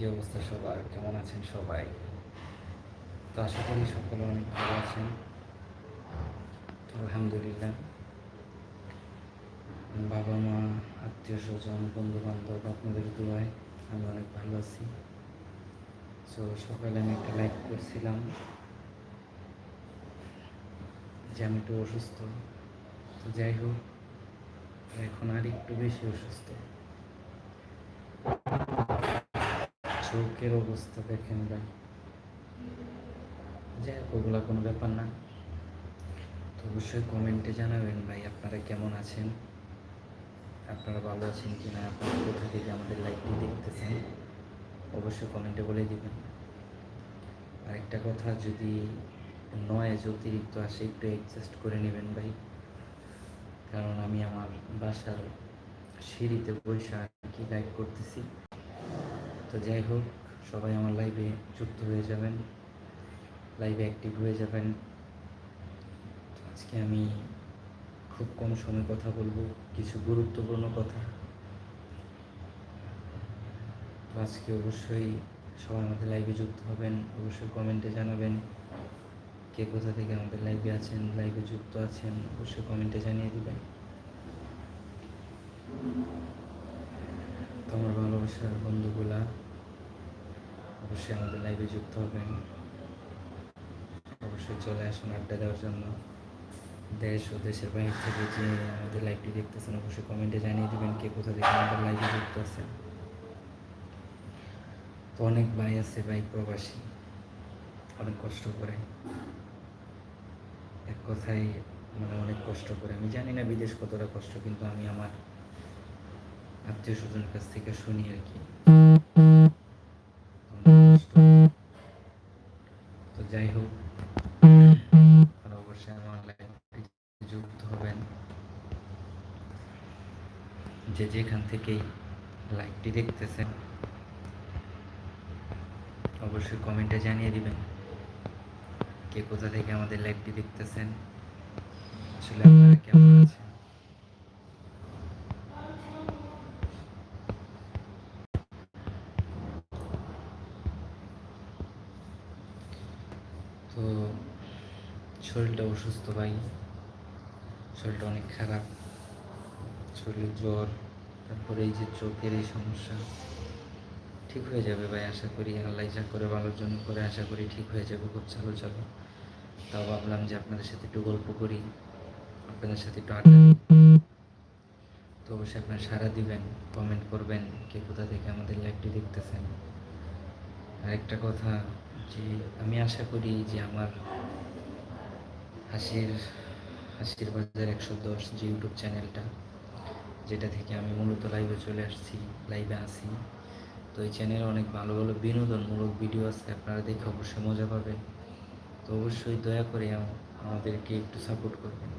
কি অবস্থা সবার? কেমন আছেন সবাই? তো আশা করি সকলে অনেক ভালো আছেন। তো আলহামদুলিল্লাহ। বাবা মা আত্মীয় স্বজন বন্ধু বান্ধব আপনাদের দোয়ায় আমি অনেক ভালো আছি। তো সকালে আমি একটা লাইক করছিলাম, যে আমি একটু অসুস্থ। তো যাই হোক, এখন আর একটু বেশি অসুস্থ। চোখের অবস্থা দেখেন ভাই। যাই হোক, ওগুলা কোনো ব্যাপার না। তো অবশ্যই কমেন্টে জানাবেন ভাই, আপনারা কেমন আছেন? আপনারা ভালো আছেন কি না আপনারা কোথা থেকে আমাদের লাইভটি দেখতেছেন? অবশ্যই কমেন্টে বলে দিবেন। আরেকটা কথা, যদি নয়েজ অতিরিক্ত আসে, একটু অ্যাডজাস্ট করে নেবেন ভাই। কারণ আমি আমার বাসার সিঁড়িতে বসে আর কি লাইভ করতেছি। তো যাই হোক, সবাই আমার লাইভে যুক্ত হয়ে যাবেন লাইভে অ্যাক্টিভ হয়ে যাবেন। আজকে আমি খুব কম সময় কথা বলব, কিছু গুরুত্বপূর্ণ কথা। আজকে অবশ্যই সবাই আমাদের লাইভে যুক্ত হবেন, অবশ্যই কমেন্টে জানাবেন, কে কোথা থেকে আমাদের লাইভে আছেন লাইভে যুক্ত আছেন, অবশ্যই কমেন্টে জানিয়ে দিবেন। আমার ভালোবাসার বন্ধুগুলা অবশ্যই আমাদের লাইভে যুক্ত হবেন। অবশ্যই চলে আসুন আড্ডা দেওয়ার জন্য। দেশ ও দেশের বাইরে থেকে যে আমাদের লাইভটি দেখতেছেন, অবশ্যই কমেন্টে জানিয়ে দেবেন কে কোথা থেকে আমাদের লাইভে যুক্ত আছেন। তো অনেক ভাই আছে, ভাই প্রবাসী। অনেক কষ্ট করে। এক কথায় মানে অনেক কষ্ট করে। আমি জানি না বিদেশ কতটা কষ্ট, কিন্তু আমি আমার আত্মীয় স্বজনের কাছ থেকে শুনি আর কি। তো যাই হোক অবশ্যই আমার যুক্ত হবেন। যে যেখান থেকেই লাইভটি দেখতেছেন, অবশ্যই কমেন্টে জানিয়ে দিবেন, কে কোথা থেকে আমাদের লাইভটি দেখতেছেন, আসলে আপনারা কেমন আছেন তো অসুস্থ ভাই, শরীরটা অনেক খারাপ। শরীর জ্বর, তারপরে এই যে চোখের এই সমস্যা, ঠিক হয়ে যাবে ভাই, আশা করি। আল্লাহ যা করে ভালোর জন্য করে, আশা করি ঠিক হয়ে যাবে। খুব চালো চালু। তাও ভাবলাম যে আপনাদের সাথে একটু গল্প করি, আপনাদের সাথে একটু আড্ডা তো অবশ্যই আপনারা সারা দিবেন কমেন্ট করবেন, কে কোথা থেকে আমাদের লাইভটি দেখতেছেন। আরেকটা কথা যে, আমি আশা করি যে আমার হাসির হাসির বাজার একশো দশ যে ইউটিউব চ্যানেলটা, যেটা থেকে আমি মূলত লাইভে চলে আসছি লাইভে আসি তো এই চ্যানেলে অনেক ভালো ভালো বিনোদনমূলক ভিডিও আছে, আপনারা দেখে অবশ্যই মজা পাবেন। তো অবশ্যই দয়া করে আমাদেরকে একটু সাপোর্ট করবেন।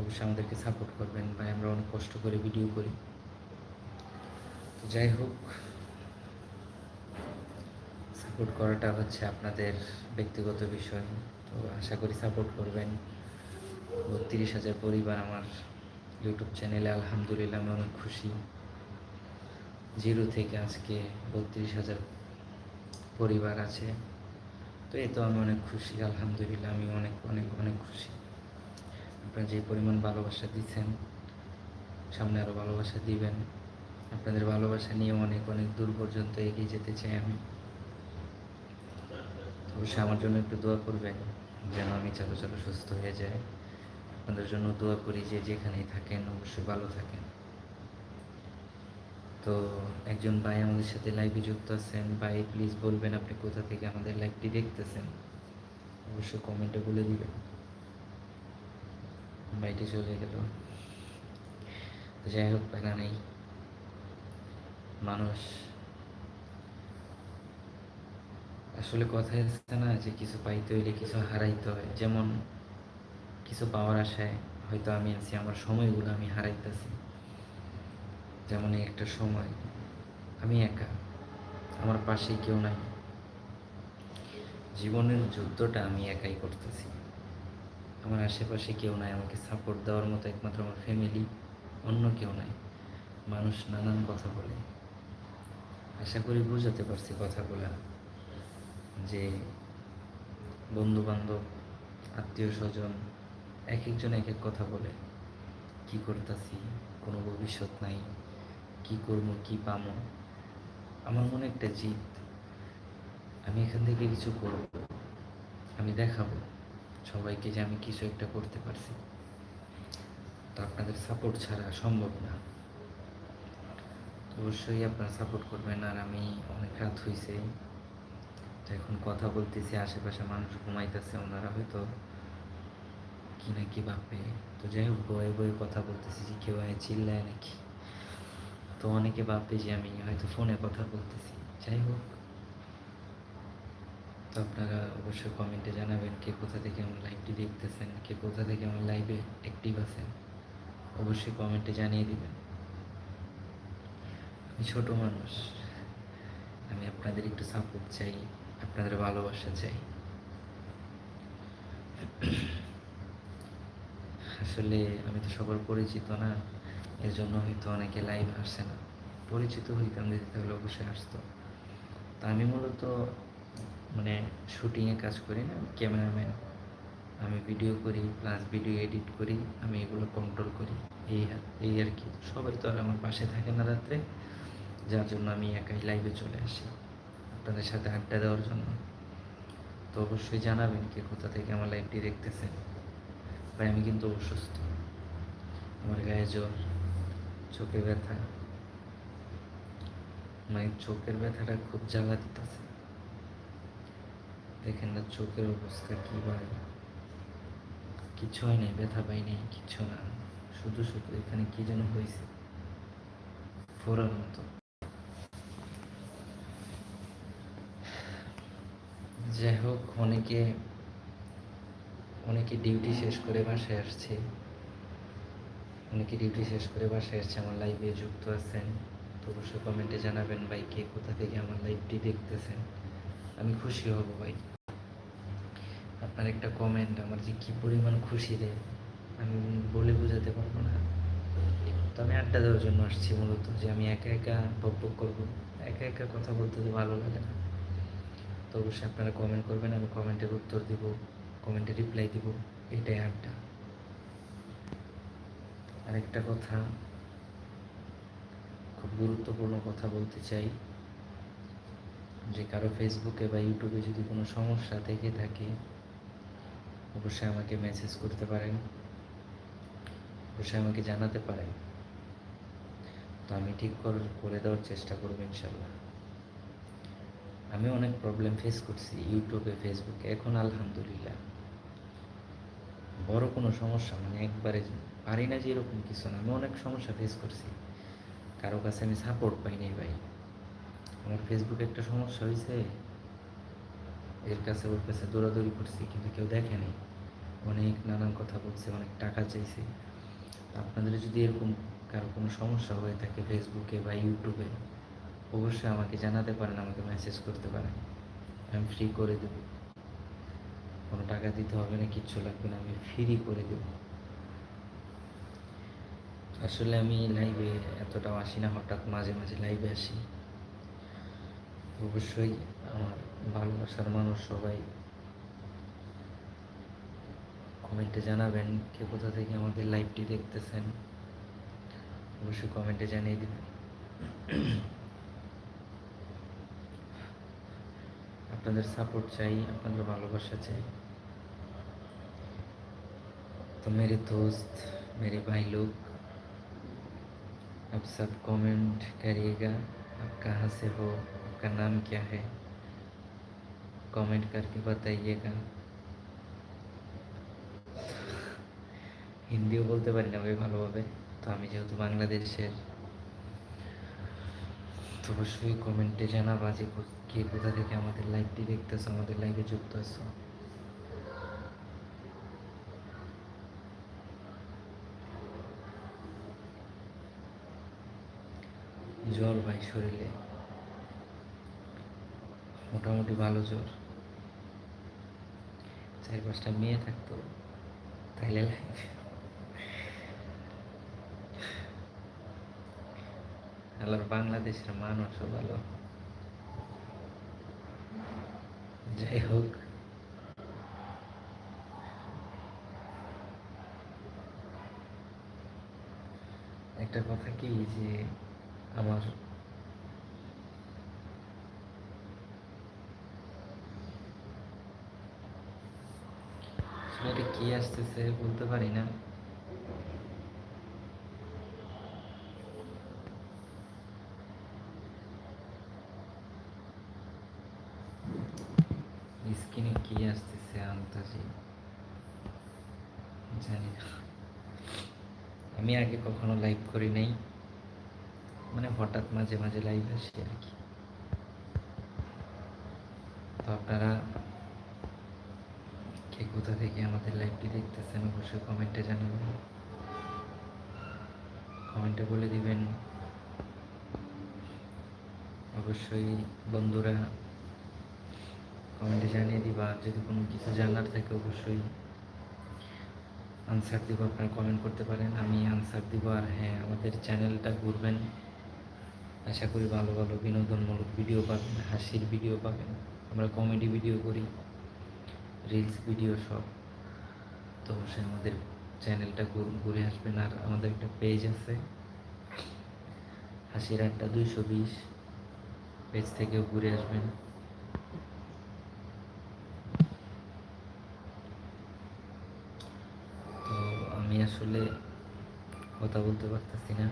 অবশ্যই আমাদেরকে সাপোর্ট করবেন, ভাই, আমরা অনেক কষ্ট করে ভিডিও করি। তো যাই হোক সাপোর্ট করাটা হচ্ছে আপনাদের ব্যক্তিগত বিষয়। তো আশা করি সাপোর্ট করবেন। বত্রিশ হাজার পরিবার আমার ইউটিউব চ্যানেলে আলহামদুলিল্লাহ আমি অনেক খুশি। জিরো থেকে আজকে বত্রিশ হাজার পরিবার আছে। তো এই তো আমি অনেক খুশি, আলহামদুলিল্লাহ আমি অনেক অনেক অনেক খুশি। আপনারা যে পরিমাণ ভালোবাসা দিচ্ছেন, সামনে আরও ভালোবাসা দিবেন। আপনাদের ভালোবাসা নিয়ে অনেক অনেক দূর পর্যন্ত এগিয়ে যেতে চাই আমি। অবশ্যই আমার জন্য একটু দোয়া করবেন, যেন আমি চালু চালু সুস্থ হয়ে যাই। আপনাদের জন্য দোয়া করি যে যেখানেই থাকেন, অবশ্যই ভালো থাকেন। তো একজন ভাই আমাদের সাথে লাইভে যুক্ত আছেন। ভাই প্লিজ বলবেন আপনি কোথা থেকে আমাদের লাইভটি দেখতেছেন? অবশ্যই কমেন্টে বলে দিবেন। বাইটি চলে গেল। যাই হোক প্যারা নেই মানুষ আসলে কথায় আছে না যে কিছু পাইতে হইলে কিছু হারাইতে হয়। যেমন কিছু পাওয়ার আশায় হয়তো আমি আছি, আমার সময়গুলো আমি হারাইতেছি। যেমন একটা সময়, আমি একা, আমার পাশে কেউ নাই। জীবনের যুদ্ধটা আমি একাই করতেছি। আমার আশেপাশে কেউ নাই, আমাকে সাপোর্ট দেওয়ার মতো একমাত্র আমার ফ্যামিলি অন্য কেউ নাই। মানুষ নানান কথা বলে। আশা করি বুঝাতে পারছি কথাগুলা। যে বন্ধু বান্ধব আত্মীয় স্বজন এক একজন এক এক কথা বলে, কি করতেছি? কোনো ভবিষ্যৎ নাই। কি করব? কি পামো আমার মনে একটা জিদ, আমি এখান থেকে কিছু করব। আমি দেখাবো সবাইকে যে আমি কিছু একটা করতে পারছি। তো আপনাদের সাপোর্ট ছাড়া সম্ভব না। অবশ্যই আপনারা সাপোর্ট করবেন আর আমি অনেক রাত হয়েছে তো এখন কথা বলতেছি, আশেপাশে মানুষ ঘুমাইতেছে, ওনারা হয়তো কি না কি ভাববে। তো যাই হোক, বয়ে বয়ে কথা বলতেছি যে কেউ চিল্লায় নাকি? তো অনেকে ভাববে যে আমি হয়তো ফোনে কথা বলতেছি। যাই হোক, তো আপনারা অবশ্যই কমেন্টে জানাবেন কে কোথা থেকে আমার লাইভটি দেখতেছেন, কে কোথা থেকে আমার লাইভে অ্যাক্টিভ আছেন, অবশ্যই কমেন্টে জানিয়ে দিবেন। আমি ছোট মানুষ, আমি আপনাদের একটু সাপোর্ট চাই। আপনাদের ভালোবাসা চাই। আসলে আমি তো সবার পরিচিত না, এর জন্য হয়তো অনেকে লাইভ আসছে না। পরিচিত হইতাম যদি তাহলে অবশ্যই আসতো। তা আমি মূলত মানে শুটিংয়ে কাজ করি না ক্যামেরাম্যান আমি ভিডিও করি প্লাস ভিডিও এডিট করি, আমি এগুলো কন্ট্রোল করি। এই এই আর কি। সবাই তো আর আমার পাশে থাকে না রাত্রে, যার জন্য আমি একাই লাইভে চলে আসি। আপনাদের সাথে আড্ডা দেওয়ার জন্য। তো অবশ্যই জানাবেন কে কোথা থেকে আমার লাইভটি দেখতেছেন। ভাই, আমি কিন্তু অসুস্থ। আমার গায়ে জ্বর, চোখে ব্যথা। মানে চোখের ব্যথাটা খুব জ্বালা দিতেছে। দেখেন না চোখের অবস্থা কি ভাই। কিছু হয় নাই, ব্যথা পাই নাই, কিছু না। শুধু শুধু এখানে কি যেন হয়েছে ফোরার মতো। যাই হোক অনেকে অনেকে ডিউটি শেষ করে বাসায় আসছে। অনেকে ডিউটি শেষ করে বাসায় আসছে, আমার লাইভে যুক্ত আছেন। তো অবশ্যই কমেন্টে জানাবেন ভাই, কে কোথা থেকে আমার লাইভটি দেখতেছেন। আমি খুশি হব ভাই। আপনার একটা কমেন্ট আমার যে কী পরিমাণ খুশি দেয় আমি বলে বোঝাতে পারব না। তো আমি আড্ডা দেওয়ার জন্য আসছি মূলত, যে আমি একা একা বক বক করব। একা একা কথা বলতে তো ভালো লাগে না। অবশ্যই আপনারা কমেন্ট করবেন, আমি কমেন্টের উত্তর দিব কমেন্টে রিপ্লাই দিব, এটাই আড্ডা। আরেকটা কথা, খুব গুরুত্বপূর্ণ কথা বলতে চাই, যে কারও ফেসবুকে বা ইউটিউবে যদি কোনো সমস্যা থেকে থাকে, অবশ্যই আমাকে মেসেজ করতে পারেন, অবশ্যই আমাকে জানাতে পারেন। তো আমি ঠিক করে দেওয়ার চেষ্টা করব ইনশাল্লাহ। আমি অনেক প্রবলেম ফেস করছি ইউটিউবে ফেসবুকে এখন আলহামদুলিল্লাহ। বড় কোনো সমস্যা মানে একবারে পারি না যে এরকম কিছু না। আমি অনেক সমস্যা ফেস করছি। কারও কাছে আমি সাপোর্ট পাই নাই ভাই। আমার ফেসবুকে একটা সমস্যা হয়েছে এর কাছে, ওর কাছে দৌড়াদৌড়ি করছি, কিন্তু কেউ দেখেনি অনেক নানান কথা বলছে, অনেক টাকা চাইছে। আপনাদের যদি এরকম কারও কোনো সমস্যা হয়ে থাকে ফেসবুকে বা ইউটিউবে অবশ্যই আমাকে জানাতে পারেন, আমাকে মেসেজ করতে পারেন। আমি ফ্রি করে দেব। কোনো টাকা দিতে হবে না, কিচ্ছু লাগবে না, আমি ফ্রি করে দেব। আসলে আমি লাইভে এতটাও আসি না, হঠাৎ মাঝে মাঝে লাইভে আসি। অবশ্যই আমার ভালোবাসার মানুষ সবাই। কমেন্টে জানাবেন কে কোথা থেকে আমাদের লাইভটি দেখতেছেন। অবশ্যই কমেন্টে জানিয়ে দিবেন। अपने सपोर्ट चाहिए अपन भलोबासा चाहिए तो मेरे दोस्त मेरे भाई लोग आप सब कमेंट करिएगा आप कहाँ से हो आपका नाम क्या है कमेंट करके बताइएगा हिंदी बोलते भलो भलोभवे तो हमें जेहतु बांग्लेशर अवश्य कमेंटे जाना बाजी बोलते কো- কোথা থেকে আমাদের লাইভটি দেখতেছো, আমাদের লাইভে যুক্ত আছো? জ্বর ভাই শরীরে। মোটামুটি ভালো জ্বর। চার পাঁচটা মেয়ে থাকতো, তাইলে লাইফ আল্লাহর বাংলাদেশের মানুষও ভালো। যাই হোক। একটা কথা কি যে আমার কি আসতেছে বলতে পারি না স্কিনে কি আন্তাজি জানি না। আমি আগে কখনো লাইভ করি নাই। মানে হঠাৎ মাঝে মাঝে লাইভ আসি আর কি। তো আপনারা কে কোথা থেকে আমাদের লাইভটি দেখতেছেন অবশ্যই কমেন্টে জানাবেন। কমেন্টে বলে দিবেন। অবশ্যই বন্ধুরা কমেন্টে জানিয়ে দিবা। যদি কোনো কিছু জানার থাকে অবশ্যই আনসার দিব, আপনারা কমেন্ট করতে পারেন। আমি আনসার দিব আর হ্যাঁ আমাদের চ্যানেলটা ঘুরবেন। আশা করি ভালো ভালো বিনোদনমূলক ভিডিও পাবেন, হাসির ভিডিও পাবেন। আমরা কমেডি ভিডিও করি রিলস ভিডিও সব। তো অবশ্যই আমাদের চ্যানেলটা ঘুরে আসবেন। আর আমাদের একটা পেজ আছে, হাসির আড্ডা দুইশো বিশ। পেজ থেকেও ঘুরে আসবেন তো আমি আসলে কথা বলতে পারতেছি না।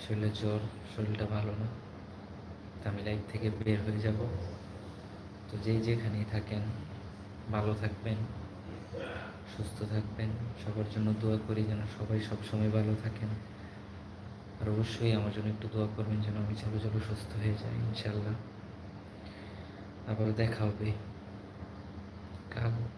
শরীরে জ্বর শরীরটা ভালো না। আমি লাইফ থেকে বের হয়ে যাব। তো যেই যেখানেই থাকেন, ভালো থাকবেন, সুস্থ থাকবেন। সবার জন্য দোয়া করি যেন সবাই সবসময় ভালো থাকেন। আর অবশ্যই আমার জন্য একটু দোয়া করবেন যেন আমি চালু চালু সুস্থ হয়ে যাই ইনশাল্লাহ আবার দেখা হবে। কাল।